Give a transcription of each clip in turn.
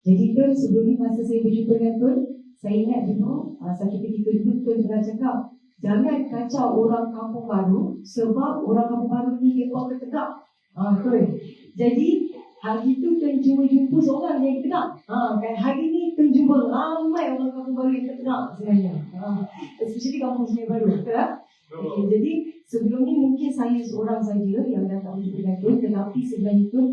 Jadi Tun, sebelum ni masa saya berjumpa dengan Tun, saya ingat dulu, uh, satu ketika dulu Tun pernah cakap, jangan kacau orang kampung baru sebab orang kampung baru ni mereka ketegak. Uh, Tun. Jadi, hari tu Tun cuma jumpa seorang yang ketegak. Uh, kan hari ni Tun jumpa ramai orang kampung baru yang ketegak sebenarnya. Uh, especially kampung Sungai Baru. Betul tak? Okay, jadi sebelum ni mungkin saya seorang saja yang datang berjumpa dengan Tun, tetapi sebenarnya Tun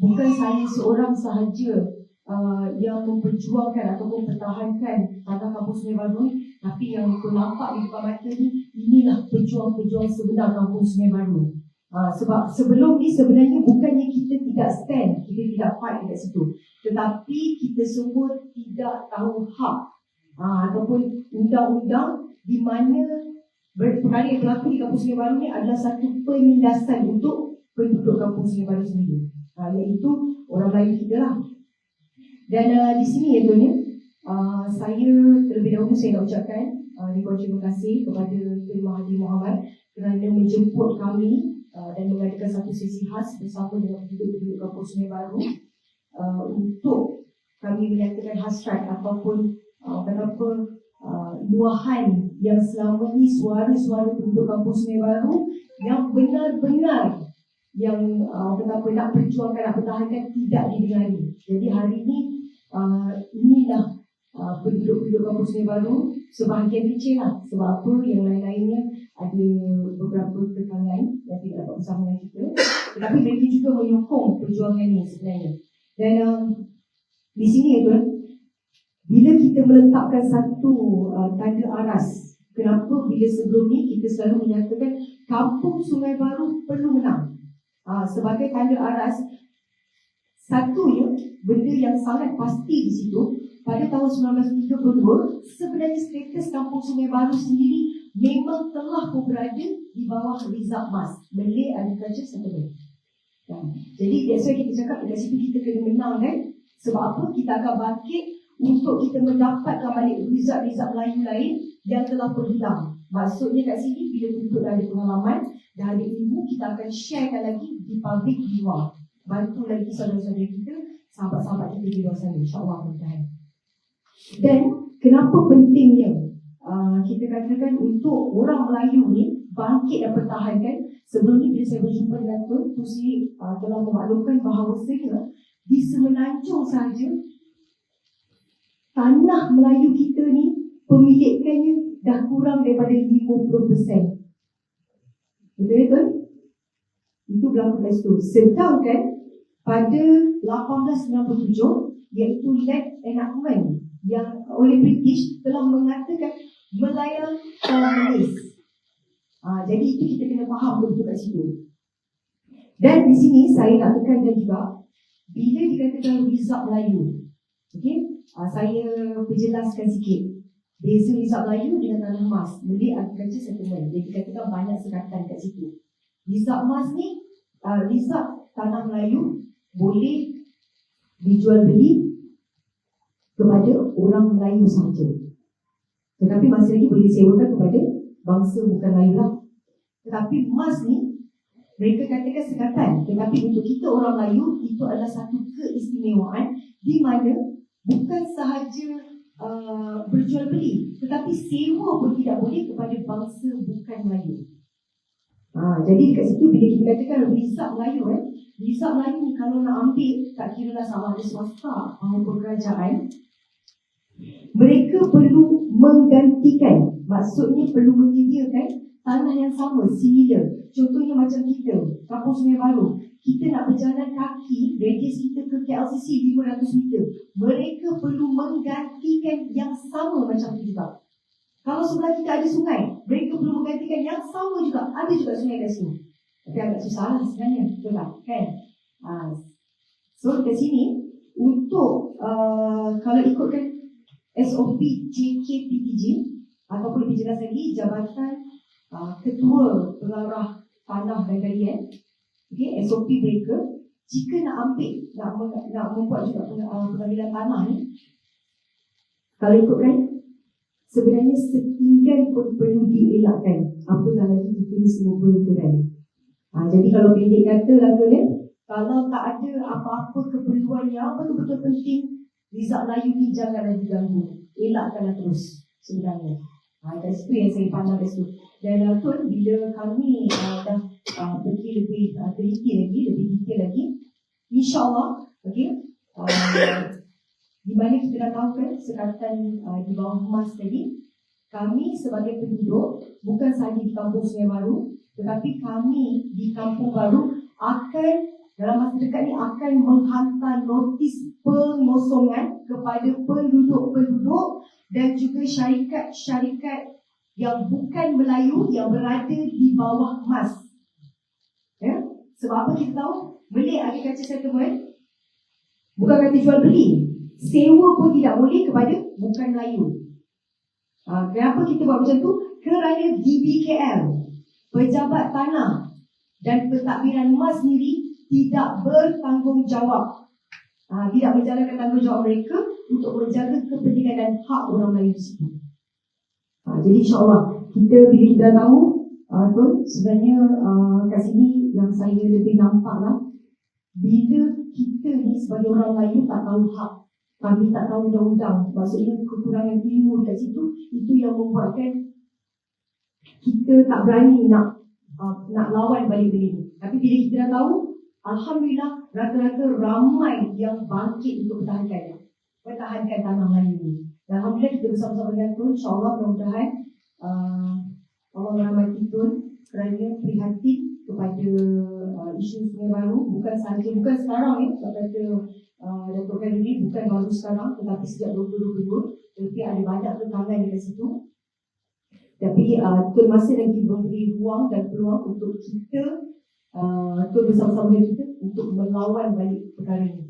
bukan saya seorang sahaja uh, yang memperjuangkan ataupun pertahankan tanah kampung Sungai Baru tapi yang kita nampak di depan mata ni inilah pejuang-pejuang sebenar kampung Sungai Baru. Uh, sebab sebelum ni sebenarnya bukannya kita tidak stand kita tidak fight dekat situ. Tetapi kita semua tidak tahu hak uh, ataupun undang-undang di mana perkara yang berlaku di kampung Sungai Baru ni adalah satu penindasan untuk penduduk kampung Sungai Baru sendiri. Uh, iaitu orang Melayu kita lah dan uh, di sini ya Tuan ya, uh, saya terlebih dahulu saya nak ucapkan uh, ribuan terima kasih kepada Tuan Mahathir Muhammad kerana menjemput kami uh, dan mengadakan satu sesi khas bersama dengan penduduk-penduduk kampung Sungai Baru uh, untuk kami menyatakan hasrat ataupun uh, kenapa uh, luahan yang selama ini suara-suara penduduk kampung Sungai Baru yang benar-benar yang uh, kenapa nak perjuangkan, nak pertahankan tidak didengari. Jadi hari ini uh, inilah uh, penduduk-penduduk kampung Sungai Baru sebahagian kecil lah. Sebab apa yang lain-lainnya ada beberapa kekangan yang tidak dapat bersama dengan kita. Tetapi mereka juga menyokong perjuangan ini sebenarnya. Dan um, di sini ya tuan, bila kita meletakkan satu uh, tanda aras, kenapa bila sebelum ni kita selalu menyatakan kampung Sungai Baru perlu menang. Uh, sebagai tanda aras Satunya, benda yang sangat pasti di situ, pada tahun 1932, sebenarnya status kampung Sungai Baru sendiri memang telah berada di bawah Rizal Mas, Malay Agriculture Settlement. Ya. Jadi, why kita cakap dari situ kita kena menang kan? Sebab apa? Kita akan bangkit untuk kita mendapatkan balik rizal-rizal Melayu lain yang telah berhilang. Maksudnya kat sini, bila penduduk dah ada pengalaman, dah ada ilmu, kita akan sharekan lagi di public di luar bantu lagi saudara-saudara kita, sahabat-sahabat kita di luar sana. InsyaAllah mudah Dan kenapa pentingnya uh, kita katakan untuk orang Melayu ni bangkit dan pertahankan sebelum ni bila saya berjumpa dengan Tun, tu si uh, telah memaklumkan bahawa saya di Semenanjung saja tanah Melayu kita ni pemilikannya dah kurang daripada 50%. Betul kan? Itu berlaku kat situ. Sedangkan pada 1897 iaitu Land Enactment yang oleh British telah mengatakan Melaya Colonies. Ha, jadi itu kita kena faham betul kat situ. Dan di sini saya nak tekankan juga bila dikatakan Rizab Melayu. Okay? Ha, saya perjelaskan sikit. Beza Rizab Melayu dengan Tanah Emas. Muli agriculture settlement. Jadi dikatakan banyak sekatan kat situ. Rizab Emas ni, uh, Rizab Tanah Melayu boleh dijual beli kepada orang Melayu sahaja. Tetapi masih lagi boleh disewakan kepada bangsa bukan Melayu lah. Tetapi emas ni, mereka katakan sekatan. Tetapi untuk kita orang Melayu, itu adalah satu keistimewaan di mana bukan sahaja uh, berjual beli, tetapi sewa pun tidak boleh kepada bangsa bukan Melayu. Ha, jadi kat situ bila kita katakan risak Melayu eh, risak Melayu ni kalau nak ambil tak kira lah sama ada swasta maupun kerajaan, mereka perlu menggantikan, maksudnya perlu menyediakan tanah yang sama, similar. Contohnya macam kita, Kampung Sungai Baru. Kita nak berjalan kaki, radius kita ke KLCC 500 meter. Mereka perlu menggantikan yang sama macam itu juga. Kalau sebelah kita ada sungai, mereka perlu menggantikan yang sama juga. Ada juga sungai kat situ. Tapi agak susah lah sebenarnya. Betul tak? Kan? Ha. So, kat sini, untuk uh, kalau ikutkan SOP JKPTJ, ataupun lebih jelas lagi, Jabatan Ketua Pengarah Tanah dan Galian, okay, SOP mereka, jika nak ambil, nak, nak membuat juga uh, pengambilan tanah ni, kalau ikutkan sebenarnya setinggan pun perlu dielakkan. Apatah lagi ni semua bergerai. Ha, jadi kalau pendek kata lah tu kan, kalau tak ada apa-apa keperluan yang betul-betul penting, Rizak Melayu ni janganlah diganggu. Elakkanlah terus sebenarnya. Ha, kat situ yang saya pandang kat situ. Dan uh, Tun, bila kami uh, dah uh, pergi lebih uh, teliti lagi, lebih detail lagi, insyaAllah, okay, uh, di mana kita dah tahu kan sekatan uh, di bawah emas tadi, kami sebagai penduduk, bukan sahaja di kampung Sungai Baru, tetapi kami di kampung baru akan dalam masa dekat ni akan menghantar notis pengosongan kepada penduduk-penduduk dan juga syarikat-syarikat yang bukan Melayu yang berada di bawah emas. Ya? Sebab apa kita tahu? Beli agriculture settlement bukan kata jual beli. Sewa pun tidak boleh kepada bukan Melayu. Ha, kenapa kita buat macam tu? Kerana DBKL, pejabat tanah dan pentadbiran emas sendiri tidak bertanggungjawab. Ha, tidak menjalankan tanggungjawab mereka untuk menjaga kepentingan dan hak orang Melayu tersebut. Ha, jadi insyaAllah kita bila kita tahu uh, Tun, sebenarnya uh, kat sini yang saya lebih nampak lah bila kita ni sebagai orang Melayu tak tahu hak kami tak tahu undang-undang maksudnya kekurangan ilmu kat situ itu yang membuatkan kita tak berani nak uh, nak lawan balik benda ni tapi bila kita dah tahu Alhamdulillah rata-rata ramai yang bangkit untuk pertahankan pertahankan tanah Melayu ni. Dan Alhamdulillah kita bersama-sama dengan Tun, insyaAllah mudah-mudahan uh, Allah merahmati Tun kerana prihatin kepada uh, isu Sungai Baru. Bukan sahaja, bukan sekarang ni, kata uh, Datuk Khairi bukan baru sekarang tetapi sejak 2022 tapi ada banyak kekangan di situ. Tapi uh, Tun masih lagi memberi ruang dan peluang untuk kita uh, Tun bersama-sama dengan kita untuk melawan balik perkara ini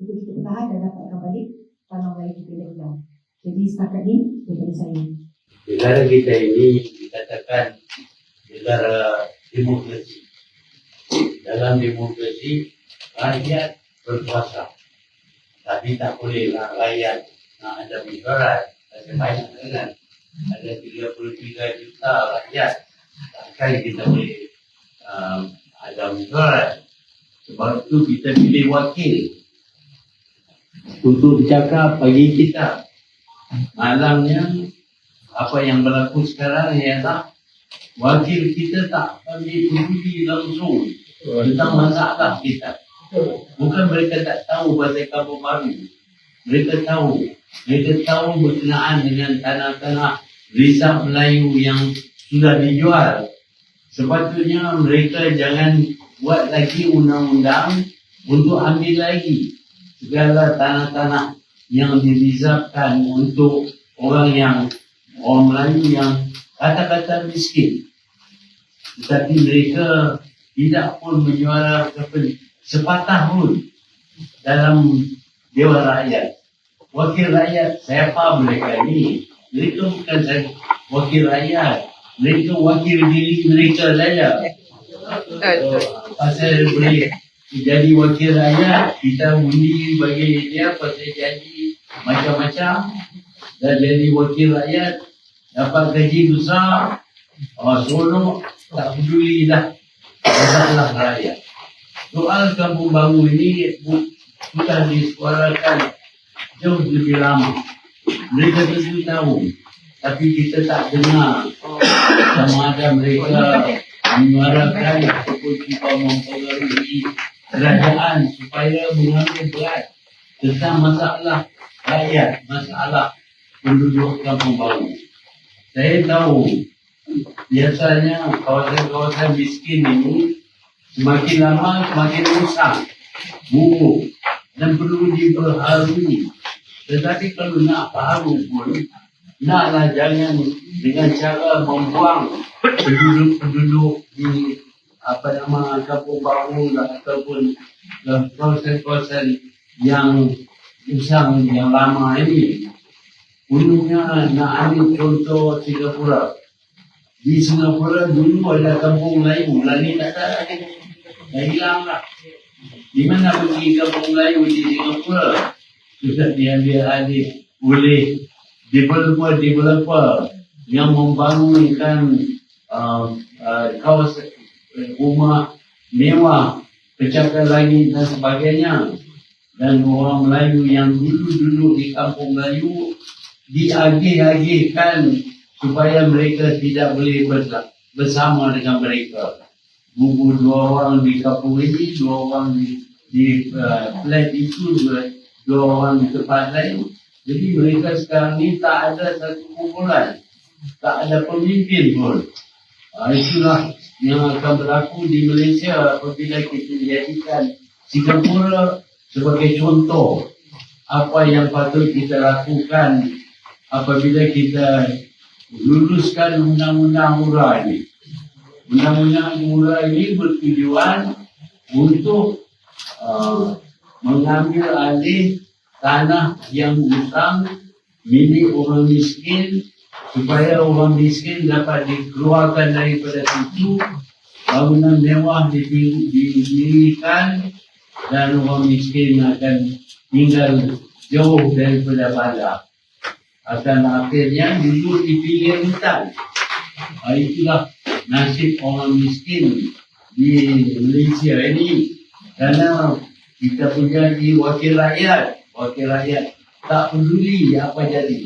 untuk kita bertahan dan dapatkan balik tanah Melayu kita yang hilang. Jadi setakat ini daripada saya. Negara kita ini dikatakan negara demokrasi. Dalam demokrasi, rakyat berkuasa. Tapi tak boleh lah rakyat nak ada mesyuarat. Ada banyak kan. Ada 33 juta rakyat. Takkan kita boleh mesyuarat. Sebab itu kita pilih wakil untuk bercakap bagi kita. Malangnya apa yang berlaku sekarang ialah wakil kita tak ambil peduli langsung tentang masalah kita. Bukan mereka tak tahu pasal kampung baru. Mereka tahu. Mereka tahu berkenaan dengan tanah-tanah risau Melayu yang sudah dijual. Sepatutnya mereka jangan buat lagi undang-undang untuk ambil lagi segala tanah-tanah yang dirizabkan untuk orang yang orang Melayu yang kata-kata miskin. Tetapi mereka tidak pun menyuarakan sepatah pun dalam Dewan Rakyat. Wakil rakyat, siapa mereka ini? Mereka bukan wakil rakyat. Mereka wakil diri mereka saja. Pasal boleh jadi wakil rakyat, kita undi bagi dia pasal jadi macam-macam. Dan jadi wakil rakyat, dapat gaji besar, oh, seronok, tak peduli dah masalah rakyat. Soal kampung baru ini bukan disuarakan jauh lebih lama. Mereka tentu tahu, tapi kita tak dengar sama mereka menyuarakan ataupun kita mempengaruhi kerajaan supaya mengambil berat tentang masalah rakyat, masalah penduduk kampung baru. Saya tahu biasanya kawasan-kawasan miskin ini semakin lama semakin rusak, buruk dan perlu diperharui. Tetapi kalau nak baru pun, naklah jangan dengan cara membuang penduduk-penduduk di apa nama kampung baru lah, ataupun kawasan-kawasan yang usang yang lama ini. Gunungnya nak ambil contoh Singapura. Di Singapura dulu ada kampung Melayu, lagi tak ada lagi. Dah hilang lah. Di mana pergi kampung Melayu di Singapura? Sudah diambil alih oleh developer-developer yang membangunkan uh, uh, kawasan rumah mewah, pencakar langit dan sebagainya. dan orang Melayu yang dulu duduk di kampung Melayu diagih-agihkan supaya mereka tidak boleh bersa- bersama dengan mereka. Bubu dua orang di kampung ini, dua orang di, di uh, flat itu, dua orang di tempat lain. Jadi mereka sekarang ni tak ada satu kumpulan. Tak ada pemimpin pun. Uh, itulah yang akan berlaku di Malaysia apabila kita jadikan Singapura sebagai contoh apa yang patut kita lakukan apabila kita luluskan undang-undang murah ini. Undang-undang murah ini bertujuan untuk uh, mengambil alih tanah yang hutang milik orang miskin supaya orang miskin dapat dikeluarkan daripada situ. Bangunan mewah didi- didirikan dan orang miskin akan tinggal jauh daripada bandar akan akhirnya duduk di pinggir hutan. Ah, itulah nasib orang miskin di Malaysia ini. Kerana kita punya di wakil rakyat, wakil rakyat tak peduli apa jadi.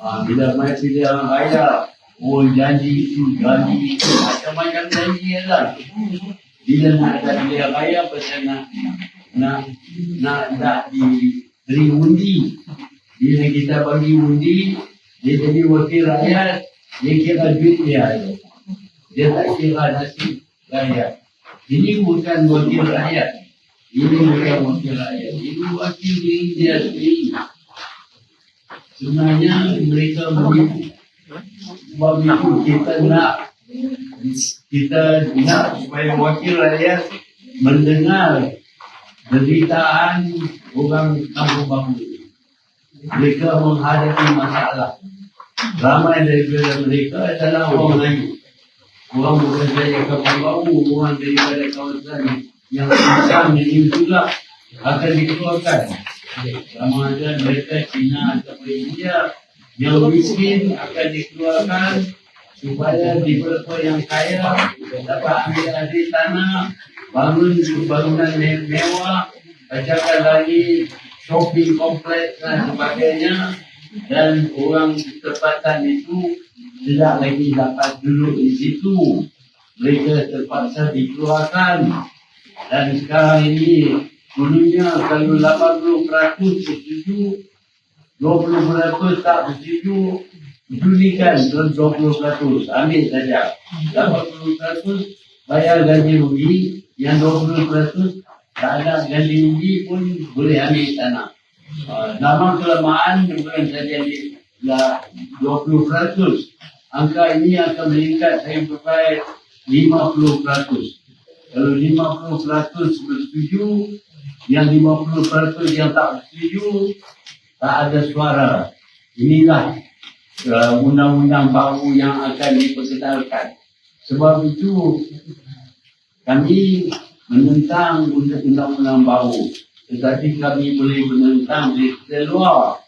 Ah, bila mai pilihan raya, oh janji itu, janji itu, macam-macam janji lah. Bila nak ada raya, pasal nak nak nak nak diberi undi. Bila kita bagi undi, dia jadi wakil rakyat, dia kira duit dia. Dia tak kira nasib rakyat. Ini bukan wakil rakyat. Ini bukan wakil rakyat. Ini wakil diri dia sendiri. Sebenarnya mereka begitu. Sebab itu kita nak kita nak supaya wakil rakyat mendengar penderitaan orang kampung bambu. Mereka menghadapi masalah. Ramai daripada mereka adalah orang Melayu. Orang bukan saja kampung bambu, orang daripada kawasan yang susah ini juga akan dikeluarkan. Sama ada mereka Cina ataupun India yang miskin akan dikeluarkan supaya beberapa yang kaya dapat ambil alih tanah, bangun bangunan me- mewah, bacakan lagi shopping kompleks dan sebagainya dan orang tempatan itu tidak lagi dapat duduk di situ. Mereka terpaksa dikeluarkan dan sekarang ini dulunya kalau 80% setuju 20% tak setuju Julikan 20% ambil saja. 80% bayar gaji rugi yang 20% tak ada gaji rugi pun boleh ambil tanah. Uh, nama kelemahan bukan saja di lah 20% angka ini akan meningkat saya berkait 50% kalau 50% bersetuju yang 50% yang tak bersetuju tak ada suara inilah uh, undang-undang baru yang akan diperkenalkan. Sebab itu kami menentang undang-undang baru. Tetapi kami boleh menentang di luar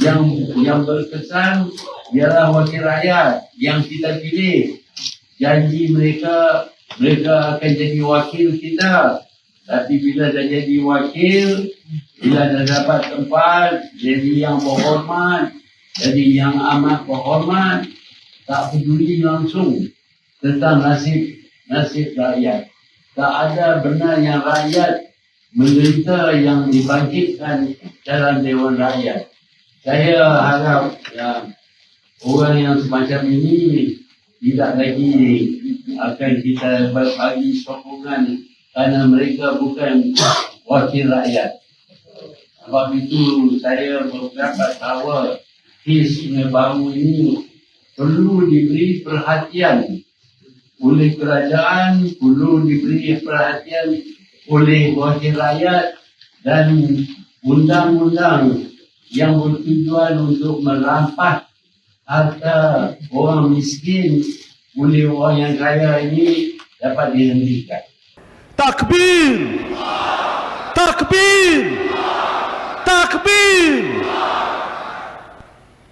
yang yang berkesan ialah wakil rakyat yang kita pilih. Janji mereka mereka akan jadi wakil kita. Tapi bila dah jadi wakil, bila dah dapat tempat, jadi yang berhormat, jadi yang amat berhormat, tak peduli langsung tentang nasib nasib rakyat. Tak ada benar yang rakyat menderita yang dibangkitkan dalam Dewan Rakyat. Saya harap ya, orang yang semacam ini tidak lagi akan kita bagi sokongan kerana mereka bukan wakil rakyat. Sebab itu saya berpendapat bahawa kes baru ini perlu diberi perhatian oleh kerajaan, perlu diberi perhatian oleh wakil rakyat dan undang-undang yang bertujuan untuk merampas harta orang miskin oleh orang yang kaya ini dapat dihentikan. Takbir! Takbir! Takbir!